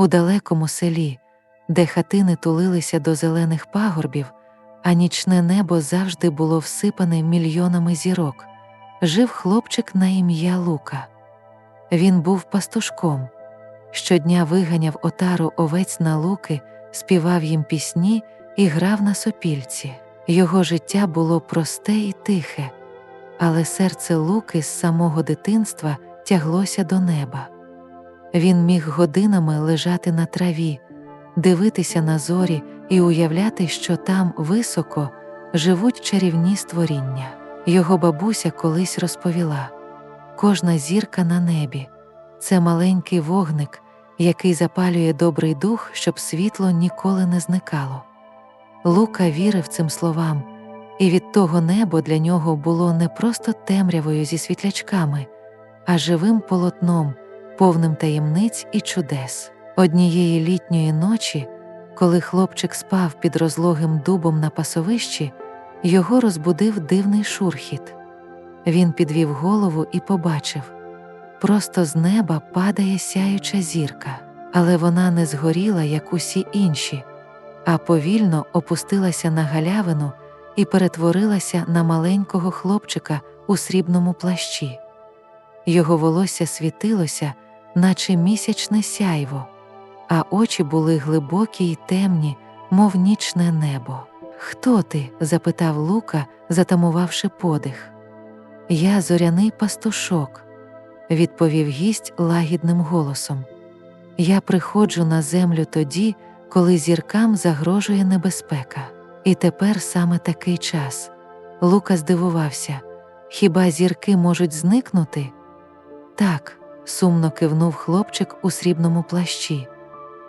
У далекому селі, де хатини тулилися до зелених пагорбів, а нічне небо завжди було всипане мільйонами зірок, жив хлопчик на ім'я Лука. Він був пастушком. Щодня виганяв отару овець на луки, співав їм пісні і грав на сопільці. Його життя було просте і тихе, але серце Луки з самого дитинства тяглося до неба. Він міг годинами лежати на траві, дивитися на зорі і уявляти, що там високо живуть чарівні створіння. Його бабуся колись розповіла кожна зірка на небі це маленький вогник, який запалює добрий дух, щоб світло ніколи не зникало. Лука вірив цим словам, і від того небо для нього було не просто темрявою зі світлячками, а живим полотном, повним таємниць і чудес. Однієї літньої ночі, коли хлопчик спав під розлогим дубом на пасовищі, його розбудив дивний шурхіт. Він підвів голову і побачив просто з неба падає сяюча зірка, але вона не згоріла, як усі інші, а повільно опустилася на галявину і перетворилася на маленького хлопчика у срібному плащі. Його волосся світилося, наче місячне сяйво, а очі були глибокі й темні, мов нічне небо. Хто ти? запитав Лука, затамувавши подих. Я зоряний пастушок, відповів гість лагідним голосом. Я приходжу на землю тоді, коли зіркам загрожує небезпека. І тепер саме такий час. Лука здивувався хіба зірки можуть зникнути? Так, сумно кивнув хлопчик у срібному плащі.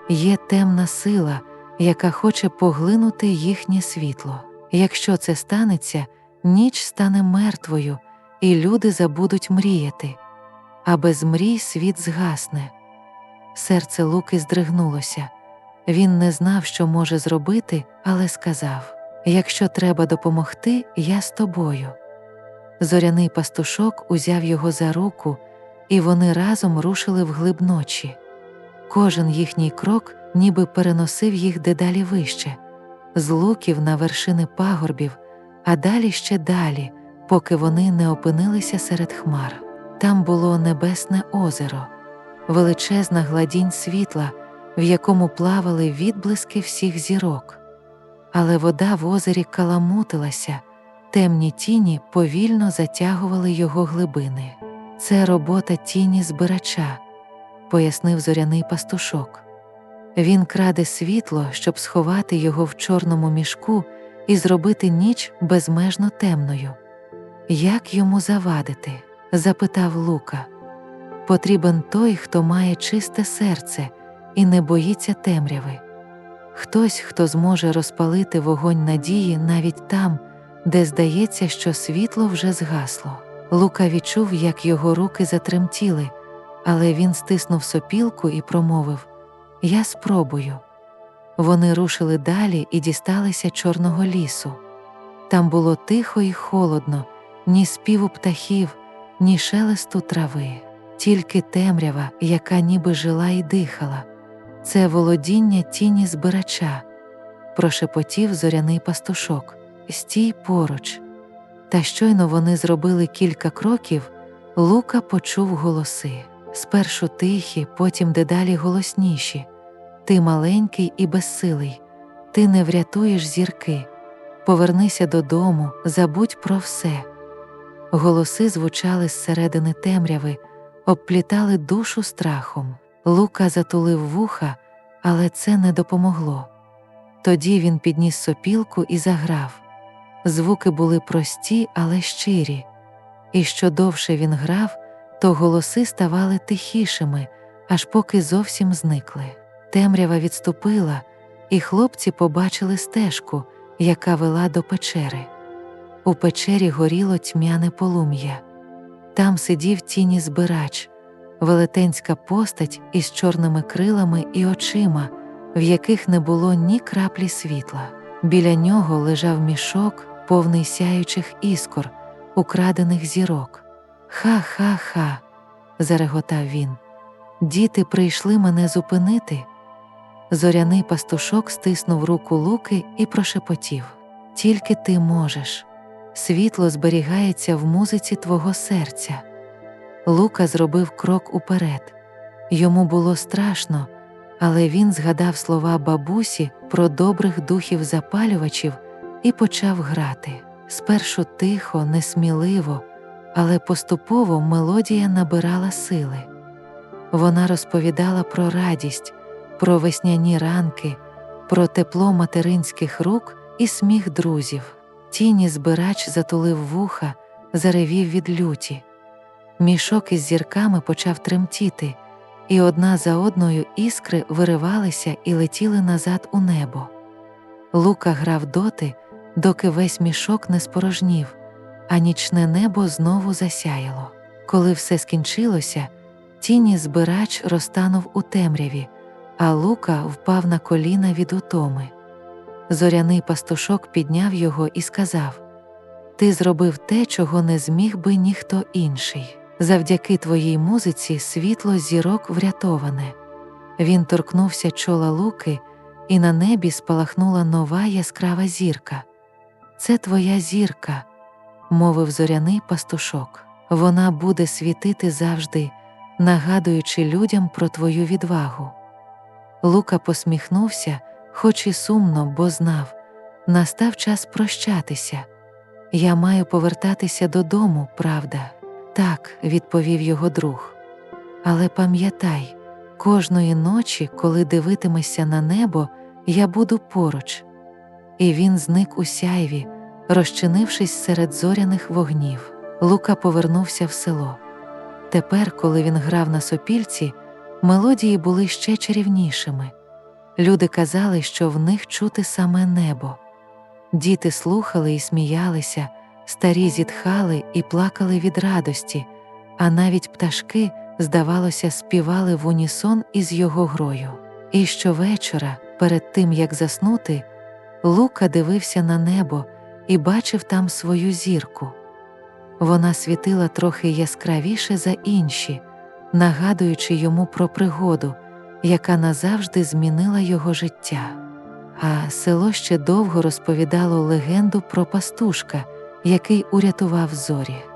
Є темна сила, яка хоче поглинути їхнє світло. Якщо це станеться, ніч стане мертвою, і люди забудуть мріяти, а без мрій світ згасне. Серце Луки здригнулося. Він не знав, що може зробити, але сказав: Якщо треба допомогти, я з тобою. Зоряний пастушок узяв його за руку, і вони разом рушили вглиб ночі. Кожен їхній крок ніби переносив їх дедалі вище, з луків на вершини пагорбів, а далі ще далі, поки вони не опинилися серед хмар. Там було небесне озеро, величезна гладінь світла, в якому плавали відблиски всіх зірок. Але вода в озері каламутилася, темні тіні повільно затягували його глибини. Це робота тіні збирача, пояснив зоряний пастушок. Він краде світло, щоб сховати його в чорному мішку і зробити ніч безмежно темною. Як йому завадити? запитав Лука. Потрібен той, хто має чисте серце і не боїться темряви, хтось, хто зможе розпалити вогонь надії навіть там, де здається, що світло вже згасло. Лука відчув, як його руки затремтіли, але він стиснув сопілку і промовив Я спробую. Вони рушили далі і дісталися Чорного лісу. Там було тихо і холодно, ні співу птахів, ні шелесту трави, тільки темрява, яка ніби жила і дихала. Це володіння тіні збирача, прошепотів зоряний пастушок, стій поруч. Та щойно вони зробили кілька кроків, Лука почув голоси спершу тихі, потім дедалі голосніші. Ти маленький і безсилий, ти не врятуєш зірки. Повернися додому, забудь про все. Голоси звучали зсередини темряви, обплітали душу страхом. Лука затулив вуха, але це не допомогло. Тоді він підніс сопілку і заграв. Звуки були прості, але щирі, і що довше він грав, то голоси ставали тихішими, аж поки зовсім зникли. Темрява відступила, і хлопці побачили стежку, яка вела до печери. У печері горіло тьмяне полум'я. Там сидів тіні збирач, велетенська постать із чорними крилами і очима, в яких не було ні краплі світла. Біля нього лежав мішок, повний сяючих іскор, украдених зірок. Ха-ха-ха, зареготав він. Діти прийшли мене зупинити, Зоряний пастушок стиснув руку Луки і прошепотів Тільки ти можеш. Світло зберігається в музиці твого серця. Лука зробив крок уперед. Йому було страшно, але він згадав слова бабусі про добрих духів запалювачів і почав грати. Спершу тихо, несміливо, але поступово мелодія набирала сили. Вона розповідала про радість, про весняні ранки, про тепло материнських рук і сміх друзів. Тіні збирач затулив вуха, заревів від люті. Мішок із зірками почав тремтіти, і одна за одною іскри виривалися і летіли назад у небо. Лука грав доти, доки весь мішок не спорожнів, а нічне небо знову засяяло. Коли все скінчилося, тіні збирач розтанув у темряві, а Лука впав на коліна від утоми. Зоряний пастушок підняв його і сказав: Ти зробив те, чого не зміг би ніхто інший. Завдяки твоїй музиці світло зірок врятоване. Він торкнувся чола луки, і на небі спалахнула нова яскрава зірка. Це твоя зірка, мовив зоряний пастушок. Вона буде світити завжди, нагадуючи людям про твою відвагу. Лука посміхнувся, хоч і сумно, бо знав настав час прощатися. Я маю повертатися додому, правда. Так, відповів його друг. Але пам'ятай, кожної ночі, коли дивитимешся на небо, я буду поруч. І він зник у сяйві, розчинившись серед зоряних вогнів. Лука повернувся в село. Тепер, коли він грав на сопільці, мелодії були ще чарівнішими. Люди казали, що в них чути саме небо. Діти слухали і сміялися, старі зітхали і плакали від радості, а навіть пташки, здавалося, співали в унісон із його грою. І щовечора, перед тим як заснути, Лука дивився на небо і бачив там свою зірку. Вона світила трохи яскравіше за інші, нагадуючи йому про пригоду, яка назавжди змінила його життя. А село ще довго розповідало легенду про пастушка, який урятував зорі.